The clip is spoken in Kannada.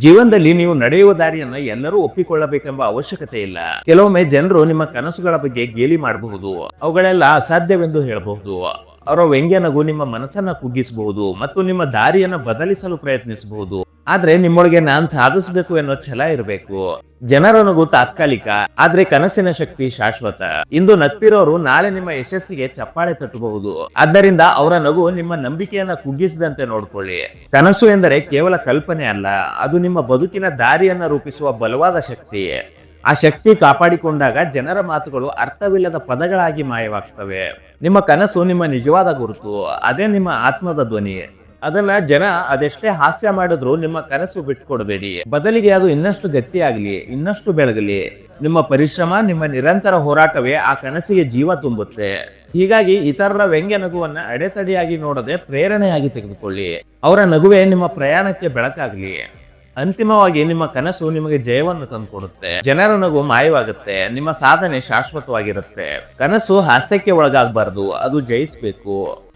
ಜೀವನದಲ್ಲಿ ನೀವು ನಡೆಯುವ ದಾರಿಯನ್ನ ಎಲ್ಲರೂ ಒಪ್ಪಿಕೊಳ್ಳಬೇಕೆಂಬ ಅವಶ್ಯಕತೆ ಇಲ್ಲ. ಕೆಲವೊಮ್ಮೆ ಜನರು ನಿಮ್ಮ ಕನಸುಗಳ ಬಗ್ಗೆ ಗೇಲಿ ಮಾಡಬಹುದು. ಅವುಗಳೆಲ್ಲ ಅಸಾಧ್ಯವೆಂದು ಹೇಳಬಹುದು. ಅವರ ವ್ಯಂಗ್ಯ ನಗು ನಿಮ್ಮ ಮನಸ್ಸನ್ನ ಕುಗ್ಗಿಸಬಹುದು ಮತ್ತು ನಿಮ್ಮ ದಾರಿಯನ್ನ ಬದಲಿಸಲು ಪ್ರಯತ್ನಿಸಬಹುದು. ಆದ್ರೆ ನಿಮ್ಮೊಳಗೆ ನಾನ್ ಸಾಧಿಸಬೇಕು ಅನ್ನೋ ಛಲ ಇರಬೇಕು. ಜನರ ನಗು ತಾತ್ಕಾಲಿಕ, ಆದ್ರೆ ಕನಸಿನ ಶಕ್ತಿ ಶಾಶ್ವತ. ಇಂದು ನಗ್ತಿರೋರು ನಾಳೆ ನಿಮ್ಮ ಯಶಸ್ಸಿಗೆ ಚಪ್ಪಾಳೆ ತಟ್ಟಬಹುದು. ಆದ್ದರಿಂದ ಅವರ ನಗು ನಿಮ್ಮ ನಂಬಿಕೆಯನ್ನ ಕುಗ್ಗಿಸದಂತೆ ನೋಡ್ಕೊಳ್ಳಿ. ಕನಸು ಎಂದರೆ ಕೇವಲ ಕಲ್ಪನೆ ಅಲ್ಲ, ಅದು ನಿಮ್ಮ ಬದುಕಿನ ದಾರಿಯನ್ನ ರೂಪಿಸುವ ಬಲವಾದ ಶಕ್ತಿ. ಆ ಶಕ್ತಿ ಕಾಪಾಡಿಕೊಂಡಾಗ ಜನರ ಮಾತುಗಳು ಅರ್ಥವಿಲ್ಲದ ಪದಗಳಾಗಿ ಮಾಯವಾಗ್ತವೆ. ನಿಮ್ಮ ಕನಸು ನಿಮ್ಮ ನಿಜವಾದ ಗುರುತು, ಅದೇ ನಿಮ್ಮ ಆತ್ಮದ ಧ್ವನಿ. ಅದನ್ನ ಜನ ಅದೆಷ್ಟೇ ಹಾಸ್ಯ ಮಾಡಿದ್ರು ನಿಮ್ಮ ಕನಸು ಬಿಟ್ಕೊಡ್ಬೇಡಿ. ಬದಲಿಗೆ ಅದು ಇನ್ನಷ್ಟು ಗಟ್ಟಿಯಾಗಲಿ, ಇನ್ನಷ್ಟು ಬೆಳಗಲಿ, ನಿಮ್ಮ ಪರಿಶ್ರಮ, ನಿಮ್ಮ ನಿರಂತರ ಹೋರಾಟವೇ ಆ ಕನಸಿಗೆ ಜೀವ ತುಂಬುತ್ತೆ. ಹೀಗಾಗಿ ಇತರರ ವ್ಯಂಗ್ಯ ನಗುವನ್ನ ಅಡೆತಡೆಯಾಗಿ ನೋಡದೆ ಪ್ರೇರಣೆಯಾಗಿ ತೆಗೆದುಕೊಳ್ಳಿ. ಅವರ ನಗುವೆ ನಿಮ್ಮ ಪ್ರಯಾಣಕ್ಕೆ ಬೆಳಕಾಗ್ಲಿ. ಅಂತಿಮವಾಗಿ ನಿಮ್ಮ ಕನಸು ನಿಮಗೆ ಜಯವನ್ನು ತಂದುಕೊಡುತ್ತೆ. ಜನರ ನಗು ಮಾಯವಾಗುತ್ತೆ, ನಿಮ್ಮ ಸಾಧನೆ ಶಾಶ್ವತವಾಗಿರುತ್ತೆ. ಕನಸು ಹಾಸ್ಯಕ್ಕೆ ಒಳಗಾಗಬಾರ್ದು, ಅದು ಜಯಿಸ್ಬೇಕು.